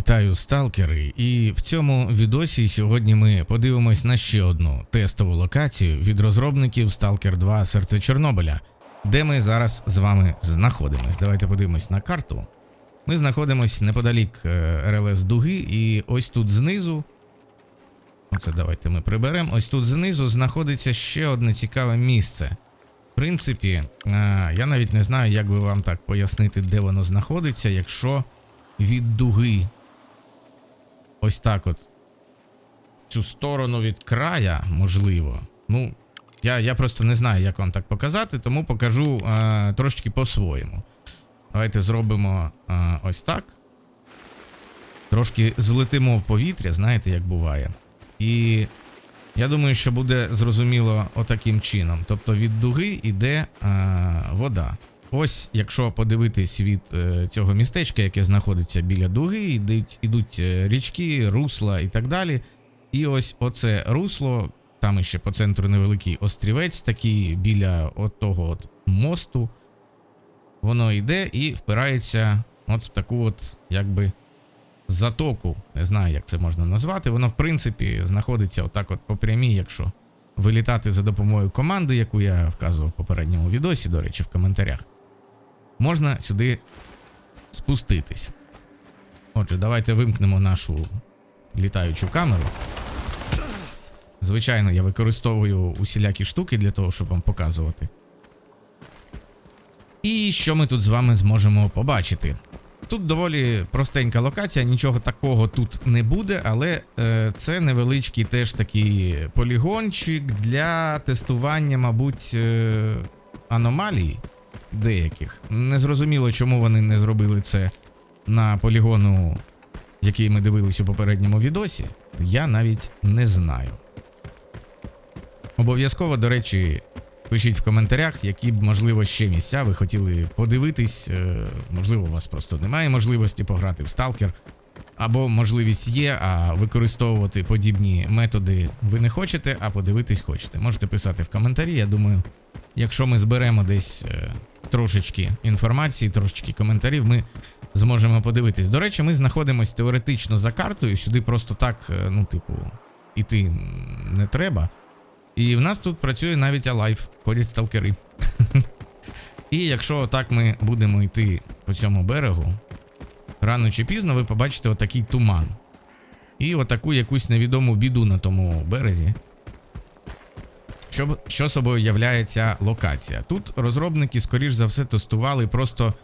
Вітаю, сталкери! І в цьому відосі сьогодні ми подивимось на ще одну тестову локацію від розробників Stalker 2 Серце Чорнобиля, де ми зараз з вами знаходимось. Давайте подивимось на карту. Ми знаходимось неподалік е, РЛС Дуги, і ось тут знизу. Оце давайте ми приберемо. Ось тут знизу знаходиться ще одне цікаве місце. В принципі, е, я навіть не знаю, як би вам так пояснити, де воно знаходиться, якщо від дуги. Ось так от. Цю сторону від края, можливо. Ну, я я просто не знаю, як вам так показати, тому покажу е, трошки по-своєму. Давайте зробимо е, ось так. Трошки злетимо в повітря, знаєте, як буває. І я думаю, що буде зрозуміло отаким чином. Тобто від дуги йде е, вода. Ось, якщо подивитись від е, цього містечка, яке знаходиться біля дуги, йдуть, ідуть е, річки, русла і так далі. І ось оце русло, там іще по центру невеликий острівець, такий біля от того от мосту. Воно йде і впирається от в таку от, якби, затоку. Не знаю, як це можна назвати. Воно, в принципі, знаходиться отак от по прямій, якщо вилітати за допомогою команди, яку я вказував в попередньому відосі, до речі, в коментарях можна сюди спуститись. Отже, давайте вимкнемо нашу літаючу камеру. Звичайно, я використовую усілякі штуки для того, щоб вам показувати. І що ми тут з вами зможемо побачити? Тут доволі простенька локація, нічого такого тут не буде, але е, це невеличкий теж такий полігончик для тестування, мабуть, е, аномалій деяких. Незрозуміло, чому вони не зробили це на полігону, який ми дивились у попередньому відосі. Я навіть не знаю. Обов'язково, до речі, пишіть в коментарях, які б, можливо, ще місця ви хотіли подивитись. Е, Можливо, у вас просто немає можливості пограти в сталкер. Або можливість є, а використовувати подібні методи ви не хочете, а подивитись хочете. Можете писати в коментарі. Я думаю, якщо ми зберемо десь е, трошечки інформації, трошечки коментарів, ми зможемо подивитись. До речі, ми знаходимося теоретично за картою. Сюди просто так, е, ну, типу, іти не треба. І в нас тут працює навіть Alive, ходять сталкери. І якщо так ми будемо йти по цьому берегу, рано чи пізно ви побачите отакий туман. І отаку якусь невідому біду на тому березі. Що, що собою являється локація? Тут розробники, скоріш за все, тестували просто,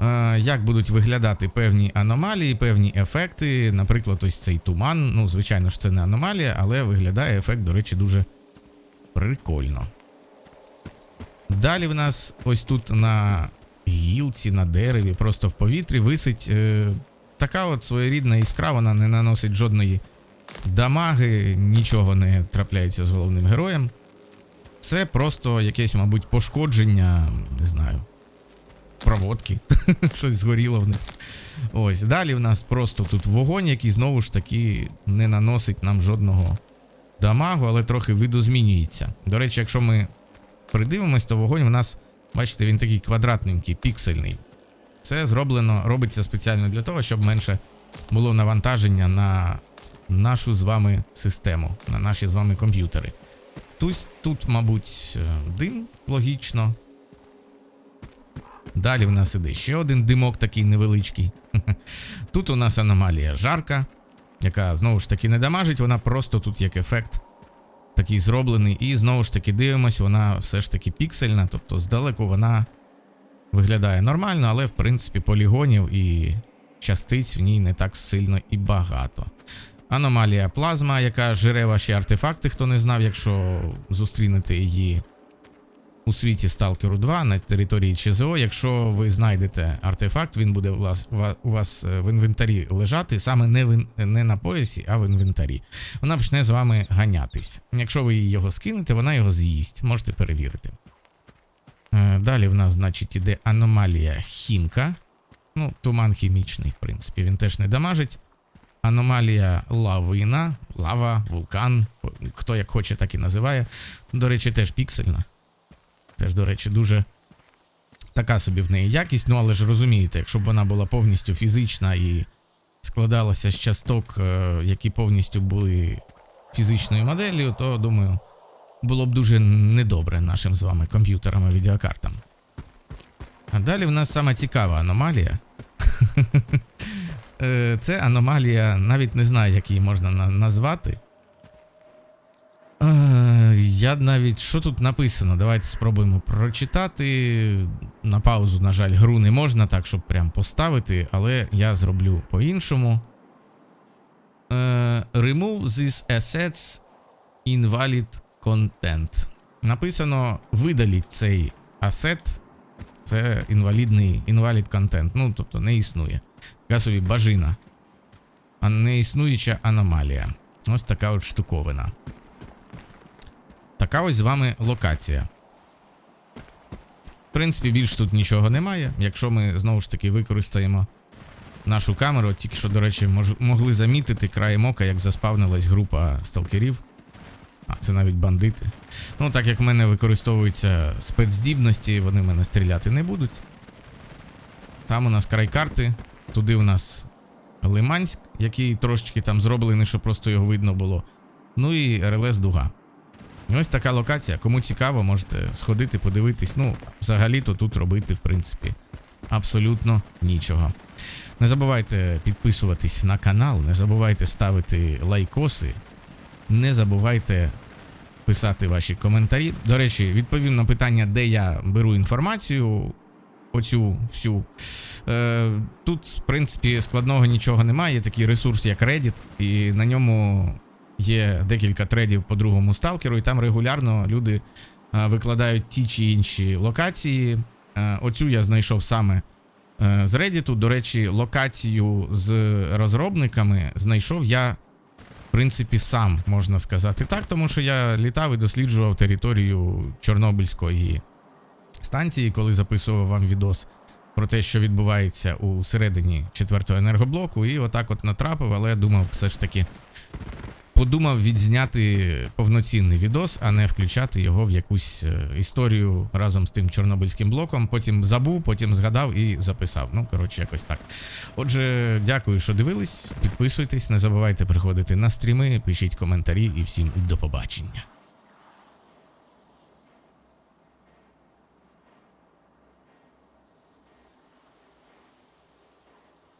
е, як будуть виглядати певні аномалії, певні ефекти. Наприклад, ось цей туман. Ну, звичайно ж, це не аномалія, але виглядає ефект, до речі, дуже прикольно. Далі в нас ось тут на гілці, на дереві, просто в повітрі висить е, така от своєрідна іскра, вона не наносить жодної дамаги, нічого не трапляється з головним героєм. Це просто якесь, мабуть, пошкодження, не знаю, проводки. Щось згоріло в них. Ось. Далі в нас просто тут вогонь, який знову ж таки не наносить нам жодного дамагу, але трохи видозмінюється. До речі, якщо ми придивимось, то вогонь в нас, бачите, він такий квадратненький, піксельний. Це зроблено, робиться спеціально для того, щоб менше було навантаження на нашу з вами систему, на наші з вами комп'ютери. Тут, тут, мабуть, е, дим логічно. Далі в нас іде ще один димок такий невеличкий. Тут у нас аномалія жарка, яка знову ж таки не дамажить, вона просто тут як ефект такий зроблений. І знову ж таки дивимось, вона все ж таки піксельна, тобто здалеку вона виглядає нормально, але в принципі полігонів і частиць в ній не так сильно і багато. Аномалія плазма, яка жире ваші артефакти, хто не знав, якщо зустрінете її у світі Stalker 2 на території ЧЗО. Якщо ви знайдете артефакт, він буде у вас, у вас е, в інвентарі лежати, саме не в, не на поясі, а в інвентарі. Вона почне з вами ганятись. Якщо ви його скинете, вона його з'їсть. Можете перевірити. Е, далі в нас, значить, іде аномалія хімка. Ну, туман хімічний, в принципі, він теж не дамажить. Аномалія лавина, лава, вулкан, хто як хоче, так і називає. До речі, теж піксельна. Теж, до речі, дуже така собі в неї якість. Ну, але ж розумієте, якщо б вона була повністю фізична і складалася з часток, е, які повністю були фізичною моделлю, то думаю, було б дуже недобре нашим з вами комп'ютерам і відеокартам. А далі в нас сама цікава аномалія. Е, Це аномалія, навіть не знаю, як її можна на- назвати. Е, Я навіть що тут написано? Давайте спробуємо прочитати. На паузу, на жаль, гру не можна так, щоб прям поставити, але я зроблю по-іншому. Е, Remove these assets invalid content. Написано: видаліть цей асет. Це інвалідний інвалід контент. Ну, тобто не існує. Собі бажина. А не існуюча аномалія. Ось така от штуковина. Така ось з вами локація. В принципі, більш тут нічого немає. Якщо ми знову ж таки використаємо нашу камеру, тільки що, до речі, мож, могли замітити краєм ока, як заспавнилась група сталкерів. А, це навіть бандити. Ну, так як в мене використовуються спецздібності, вони мене стріляти не будуть. Там у нас край карти, туди у нас Лиманськ, який трошечки там зроблений, щоб просто його видно було. Ну і РЛС Дуга. Ось така локація. Кому цікаво, можете сходити, подивитись. Ну, взагалі-то тут робити, в принципі, абсолютно нічого. Не забувайте підписуватись на канал, не забувайте ставити лайкоси, не забувайте писати ваші коментарі. До речі, відповім на питання, де я беру інформацію. Оцю всю. Е, тут, в принципі, складного нічого немає. Є такий ресурс, як Reddit, і на ньому є декілька тредів по другому сталкеру, і там регулярно люди е, викладають ті чи інші локації. Е, оцю я знайшов саме е, з Reddit. До речі, локацію з розробниками знайшов я, в принципі, сам можна сказати так, тому що я літав і досліджував територію Чорнобильської станції, коли записував вам відос про те, що відбувається у середині четвертого енергоблоку, і отак от натрапив, але думав, все ж таки подумав відзняти повноцінний відос, а не включати його в якусь е, історію разом з тим чорнобильським блоком. Потім забув, потім згадав і записав. Ну, коротше, якось так. Отже, дякую, що дивились. Підписуйтесь, не забувайте приходити на стріми, пишіть коментарі і всім до побачення.